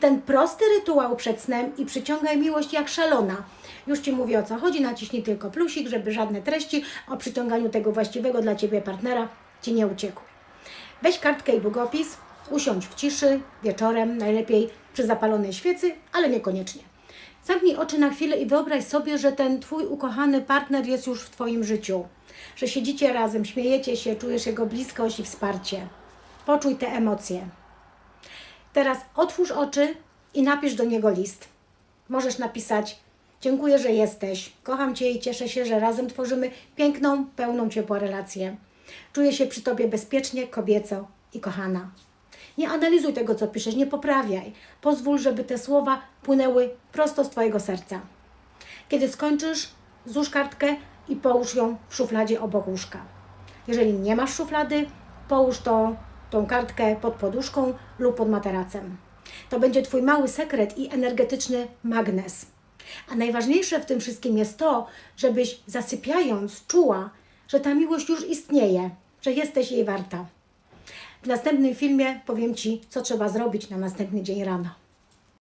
Ten prosty rytuał przed snem i przyciągaj miłość jak szalona. Już Ci mówię o co chodzi, naciśnij tylko plusik, żeby żadne treści o przyciąganiu tego właściwego dla Ciebie partnera Ci nie uciekły. Weź kartkę i długopis, usiądź w ciszy, wieczorem, najlepiej przy zapalonej świecy, ale niekoniecznie. Zamknij oczy na chwilę i wyobraź sobie, że ten Twój ukochany partner jest już w Twoim życiu. Że siedzicie razem, śmiejecie się, czujesz jego bliskość i wsparcie. Poczuj te emocje. Teraz otwórz oczy i napisz do niego list. Możesz napisać: Dziękuję, że jesteś. Kocham Cię i cieszę się, że razem tworzymy piękną, pełną ciepła relację. Czuję się przy Tobie bezpiecznie, kobieco i kochana. Nie analizuj tego, co piszesz, nie poprawiaj. Pozwól, żeby te słowa płynęły prosto z Twojego serca. Kiedy skończysz, złóż kartkę i połóż ją w szufladzie obok łóżka. Jeżeli nie masz szuflady, połóż to, tą kartkę pod poduszką lub pod materacem. To będzie Twój mały sekret i energetyczny magnes. A najważniejsze w tym wszystkim jest to, żebyś zasypiając czuła, że ta miłość już istnieje, że jesteś jej warta. W następnym filmie powiem Ci, co trzeba zrobić na następny dzień rano.